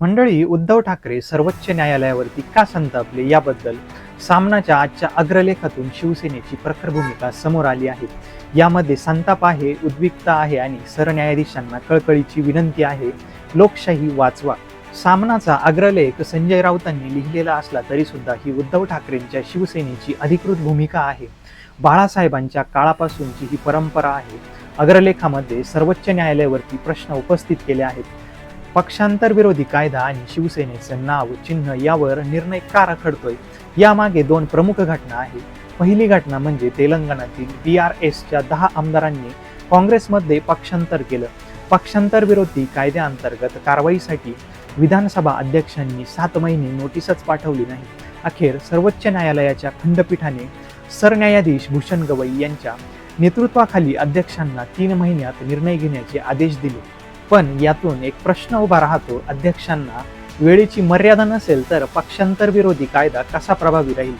मंडळी उद्धव ठाकरे सर्वोच्च न्यायालयावरती का संतापले याबद्दल सामनाच्या आजच्या अग्रलेखातून शिवसेनेची प्रखर भूमिका समोर आली आहे. यामध्ये संताप आहे उद्विग्ता आहे आणि सरन्यायाधीशांना कळकळीची विनंती आहे. लोकशाही वाचवा. सामनाचा अग्रलेख संजय राऊतांनी लिहिलेला असला तरी सुद्धा ही उद्धव ठाकरेंच्या शिवसेनेची अधिकृत भूमिका आहे. बाळासाहेबांच्या काळापासूनची ही परंपरा आहे. अग्रलेखामध्ये सर्वोच्च न्यायालयावरती प्रश्न उपस्थित केले आहेत. पक्षांतर विरोधी कायदा आणि शिवसेनेचं नाव चिन्ह यावर निर्णय का रखडतोय यामागे दोन प्रमुख घटना आहेत. पहिली घटना म्हणजे तेलंगणातील बी आर एसच्या दहा आमदारांनी काँग्रेसमध्ये पक्षांतर केलं. पक्षांतर विरोधी कायद्याअंतर्गत कारवाईसाठी विधानसभा अध्यक्षांनी सात महिने नोटीसच पाठवली नाही. अखेर सर्वोच्च न्यायालयाच्या खंडपीठाने सरन्यायाधीश भूषण गवई यांच्या नेतृत्वाखाली अध्यक्षांना तीन महिन्यात निर्णय घेण्याचे आदेश दिले. पण यातून एक प्रश्न उभा राहतो. अध्यक्षांना वेळेची मर्यादा नसेल तर पक्षांतर विरोधी कायदा कसा प्रभावी राहील?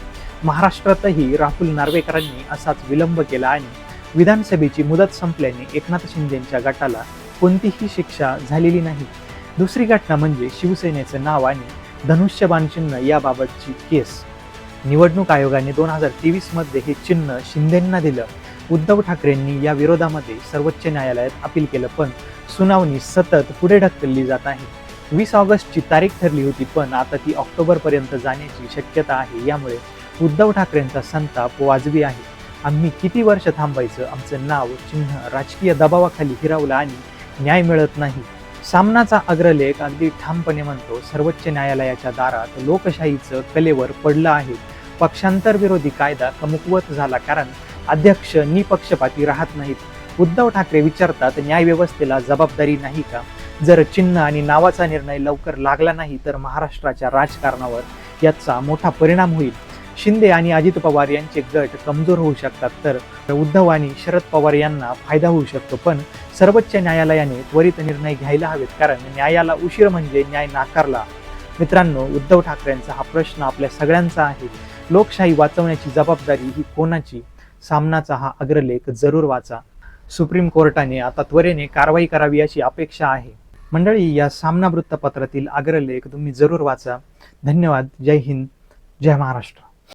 महाराष्ट्रातही राहुल नार्वेकरांनी असाच विलंब केला आणि विधानसभेची मुदत संपल्याने एकनाथ शिंदेच्या गटाला कोणतीही शिक्षा झालेली नाही. दुसरी घटना म्हणजे शिवसेनेचं नाव आणि धनुष्यबाण चिन्ह याबाबतची केस. निवडणूक आयोगाने दोन हजार तेवीसमध्ये हे चिन्ह शिंदेंना दिलं. उद्धव ठाकरेंनी या विरोधामध्ये सर्वोच्च न्यायालयात अपील केलं पण सुनावणी सतत पुढे ढकलली जात आहे. वीस ऑगस्टची तारीख ठरली होती पण आता ती ऑक्टोबरपर्यंत जाण्याची शक्यता आहे. यामुळे उद्धव ठाकरेंचा संताप वाजवी आहे. आम्ही किती वर्ष थांबायचं? आमचं नाव चिन्ह राजकीय दबावाखाली हिरावलं आणि न्याय मिळत नाही. सामनाचा अग्रलेख अगदी ठामपणे म्हणतो सर्वोच्च न्यायालयाच्या दारात लोकशाहीचं कलेवर पडलं आहे. पक्षांतर विरोधी कायदा कमकुवत झाला कारण अध्यक्ष निपक्षपाती राहत नाहीत. उद्धव ठाकरे विचारतात न्यायव्यवस्थेला जबाबदारी नाही का? जर चिन्ह आणि नावाचा निर्णय लवकर लागला नाही तर महाराष्ट्राच्या राजकारणावर याचा मोठा परिणाम होईल. शिंदे आणि अजित पवार यांचे गट कमजोर होऊ शकतात तर उद्धव आणि शरद पवार यांना फायदा होऊ शकतो. पण सर्वोच्च न्यायालयाने त्वरित निर्णय घ्यायला हवेत कारण न्यायाला उशीर म्हणजे न्याय नाकारला. मित्रांनो उद्धव ठाकरेंचा हा प्रश्न आपल्या सगळ्यांचा आहे. लोकशाही वाचवण्याची जबाबदारी ही कोणाची? सामनाचा हा अग्रलेख जरूर वाचा. सुप्रीम कोर्टाने आता त्वरेने कारवाई करावी अशी अपेक्षा आहे. मंडळी या सामना वृत्तपत्रातील अग्रलेख तुम्ही जरूर वाचा. धन्यवाद. जय हिंद. जय महाराष्ट्र.